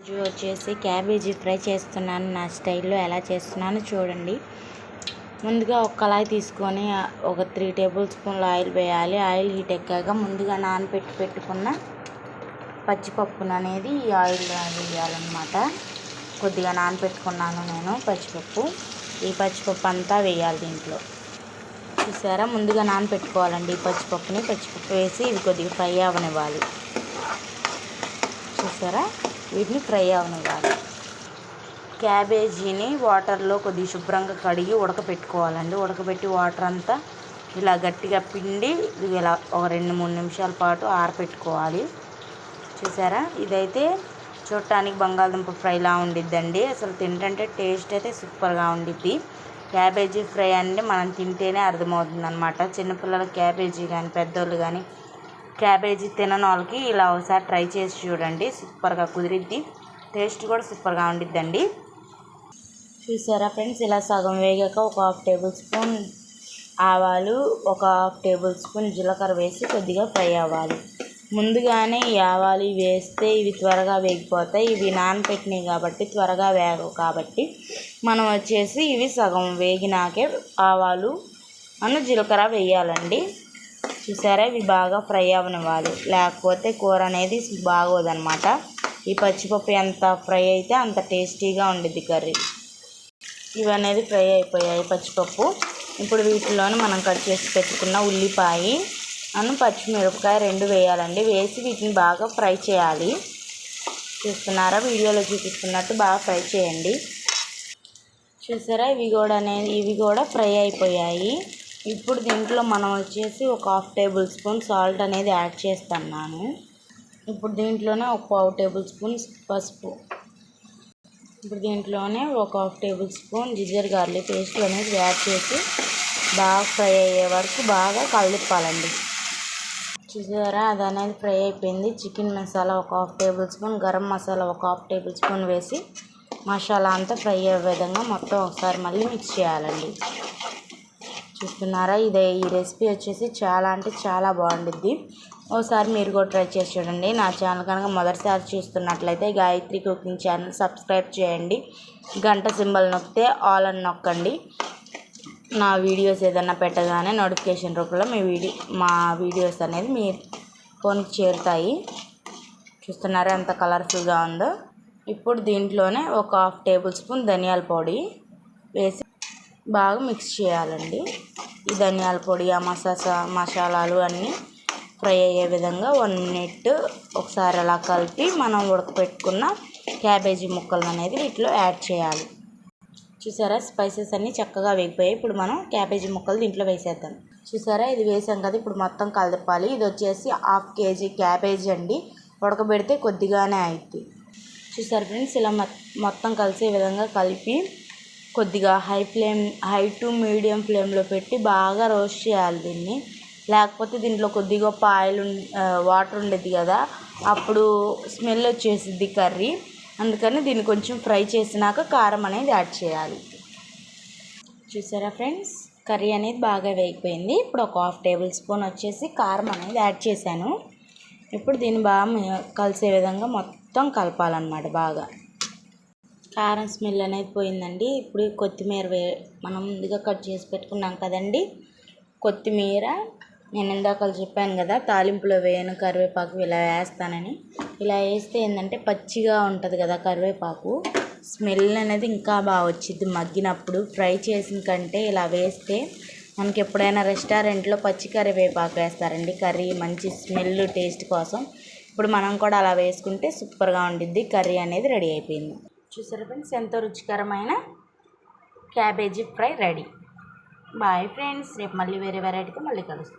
రోజు వచ్చేసి cabbage fry చేస్తున్నాను నా స్టైల్లో ఎలా చేస్తున్నానో చూడండి. ముందుగా ఒక కళాయి తీసుకొని ఒక త్రీ టేబుల్ స్పూన్ల ఆయిల్ వేయాలి. ఆయిల్ హీట్ ఎక్కాక ముందుగా నానబెట్టి పెట్టుకున్న పచ్చిపప్పును అనేది ఈ ఆయిల్లో వేయాలన్నమాట. కొద్దిగా నానబెట్టుకున్నాను నేను పచ్చిపప్పు. ఈ పచ్చిపప్పు అంతా వేయాలి దీంట్లో. చూసారా? ముందుగా నానబెట్టుకోవాలండి ఈ పచ్చిపప్పుని. పచ్చిపప్పు వేసి ఇది కొద్దిగా ఫ్రై అవనివ్వాలి. చూసారా? వీటిని ఫ్రై అవనివ్వాలి. క్యాబేజీని వాటర్లో కొద్దిగా శుభ్రంగా కడిగి ఉడకపెట్టుకోవాలండి. ఉడకబెట్టి వాటర్ అంతా ఇలా గట్టిగా పిండి ఇలా ఒక రెండు మూడు నిమిషాల పాటు ఆరపెట్టుకోవాలి. చూసారా? ఇదైతే చూడటానికి బంగాళదుంప ఫ్రైలా ఉండిద్దండి. అసలు తింటుంటే టేస్ట్ అయితే సూపర్గా ఉండిద్ది. క్యాబేజీ ఫ్రై అంటే మనం తింటేనే అర్థమవుతుంది అనమాట చిన్నపిల్లల క్యాబేజీ కానీ పెద్దోళ్ళు కానీ క్యాబేజీ తినని వాళ్ళకి ఇలా ఒకసారి ట్రై చేసి చూడండి. సూపర్గా కుదిరిద్ది. టేస్ట్ కూడా సూపర్గా ఉండిద్దండి. చూసారా ఫ్రెండ్స్? ఇలా సగం వేగాక ఒక హాఫ్ టేబుల్ స్పూన్ ఆవాలు ఒక హాఫ్ టేబుల్ స్పూన్ జీలకర్ర వేసి కొద్దిగా ఫ్రై అవ్వాలి. ముందుగానే ఈ ఆవాలు వేస్తే ఇవి త్వరగా వేగిపోతాయి. ఇవి నానపెట్టినాయి కాబట్టి త్వరగా వేగవు కాబట్టి మనం వచ్చేసి ఇవి సగం వేగినాకే ఆవాలు అను జీలకర్ర వేయాలండి. చూసారా? ఇవి బాగా ఫ్రై అవనివ్వాలి. లేకపోతే కూర అనేది బాగోదనమాట ఈ పచ్చిపప్పు ఎంత ఫ్రై అయితే అంత టేస్టీగా ఉండిద్ది కర్రీ. ఇవి అనేది ఫ్రై అయిపోయాయి పచ్చిపప్పు. ఇప్పుడు వీటిలోని మనం కట్ చేసి పెట్టుకున్న ఉల్లిపాయ అను పచ్చిమిరపకాయ రెండు వేయాలండి. వేసి వీటిని బాగా ఫ్రై చేయాలి. చూస్తున్నారా? వీడియోలో చూపిస్తున్నట్టు బాగా ఫ్రై చేయండి. చూసారా? ఇవి కూడా అనేది ఇవి కూడా ఫ్రై అయిపోయాయి. ఇప్పుడు దీంట్లో మనం వచ్చేసి ఒక హాఫ్ టేబుల్ స్పూన్ సాల్ట్ అనేది యాడ్ చేస్తున్నాను. ఇప్పుడు దీంట్లోనే ఒక పావు టేబుల్ స్పూన్ పసుపు. ఇప్పుడు దీంట్లోనే ఒక half tablespoon ginger garlic paste అనేది యాడ్ చేసి బాగా ఫ్రై అయ్యే వరకు బాగా కలుపుకోవాలండి. చూసారా? అది అనేది ఫ్రై అయిపోయింది. చికెన్ మసాలా ఒక half table spoon garam masala ఒక హాఫ్ టేబుల్ స్పూన్ వేసి మసాలా అంతా ఫ్రై అయ్యే విధంగా మొత్తం ఒకసారి మళ్ళీ మిక్స్ చేయాలండి. చూస్తున్నారా? ఇదే ఈ రెసిపీ వచ్చేసి చాలా అంటే చాలా బాగుండుద్ది. ఒకసారి మీరు కూడా ట్రై చేసి చూడండి. నా ఛానల్ కనుక మొదటిసారి చూస్తున్నట్లయితే గాయత్రి కుకింగ్ ఛానల్ సబ్స్క్రైబ్ చేయండి. గంట సింబల్ నొక్కితే ఆల్ అని నొక్కండి. నా వీడియోస్ ఏదన్నా పెట్టగానే నోటిఫికేషన్ రూపంలో మీ వీడియో మా వీడియోస్ అనేది మీ ఫోన్కి చేరుతాయి. చూస్తున్నారా ఎంత కలర్ఫుల్గా ఉందో? ఇప్పుడు దీంట్లోనే ఒక హాఫ్ టేబుల్ స్పూన్ ధనియాల పొడి వేసి బాగా మిక్స్ చేయాలండి. ఈ ధనియాల పొడి ఆ మసాసా మసాలాలు అన్నీ ఫ్రై అయ్యే విధంగా వన్ మినిట్ ఒకసారి అలా కలిపి మనం ఉడకపెట్టుకున్న క్యాబేజీ ముక్కలు అనేది వీటిలో యాడ్ చేయాలి. చూసారా? స్పైసెస్ అన్నీ చక్కగా వేగిపోయాయి. ఇప్పుడు మనం క్యాబేజీ ముక్కలు దీంట్లో వేసేద్దాం. చూసారా? ఇది వేసాం కదా ఇప్పుడు మొత్తం కలపాలి. ఇది వచ్చేసి హాఫ్ కేజీ క్యాబేజీ అండి. ఉడకబెడితే కొద్దిగానే అవుతుంది చూసారు ఫ్రెండ్స్? ఇలా మొత్తం కలిసే విధంగా కలిపి కొద్దిగా high flame high to medium ఫ్లేమ్లో పెట్టి బాగా రోస్ట్ చేయాలి దీన్ని. లేకపోతే దీంట్లో కొద్దిగా ఆయిల్ వాటర్ ఉండేది కదా అప్పుడు స్మెల్ వచ్చేసిద్ది కర్రీ. అందుకని దీన్ని కొంచెం ఫ్రై చేసినాక కారం అనేది యాడ్ చేయాలి. చూసారా ఫ్రెండ్స్ కర్రీ అనేది బాగా వేగిపోయింది. ఇప్పుడు ఒక హాఫ్ టేబుల్ స్పూన్ వచ్చేసి కారం అనేది యాడ్ చేశాను. ఇప్పుడు దీన్ని బాగా కలిసే విధంగా మొత్తం కలపాలన్నమాట బాగా. కారం స్మెల్ అనేది పోయిందండి. ఇప్పుడు కొత్తిమీర వే మనం ముందుగా కట్ చేసి పెట్టుకున్నాం కదండి. కొత్తిమీర నేను ఇందాక చెప్పాను కదా తాలింపులో వేయను కరివేపాకు ఇలా వేస్తానని. ఇలా వేస్తే ఏంటంటే పచ్చిగా ఉంటుంది కదా కరివేపాకు. స్మెల్ అనేది ఇంకా బాగా వచ్చింది మగ్గినప్పుడు. ఫ్రై చేసిన కంటే ఇలా వేస్తే మనకి ఎప్పుడైనా రెస్టారెంట్లో పచ్చి కరివేపాకు వేస్తారండి. కర్రీ మంచి స్మెల్ టేస్ట్ కోసం. ఇప్పుడు మనం కూడా అలా వేసుకుంటే సూపర్గా ఉండిద్ది. కర్రీ అనేది రెడీ అయిపోయింది. చూసారా ఫ్రెండ్స్? ఎంతో రుచికరమైన cabbage fry ready. Bye friends. రేపు మళ్ళీ వేరే వెరైటీతో మళ్ళీ కలుస్తాం.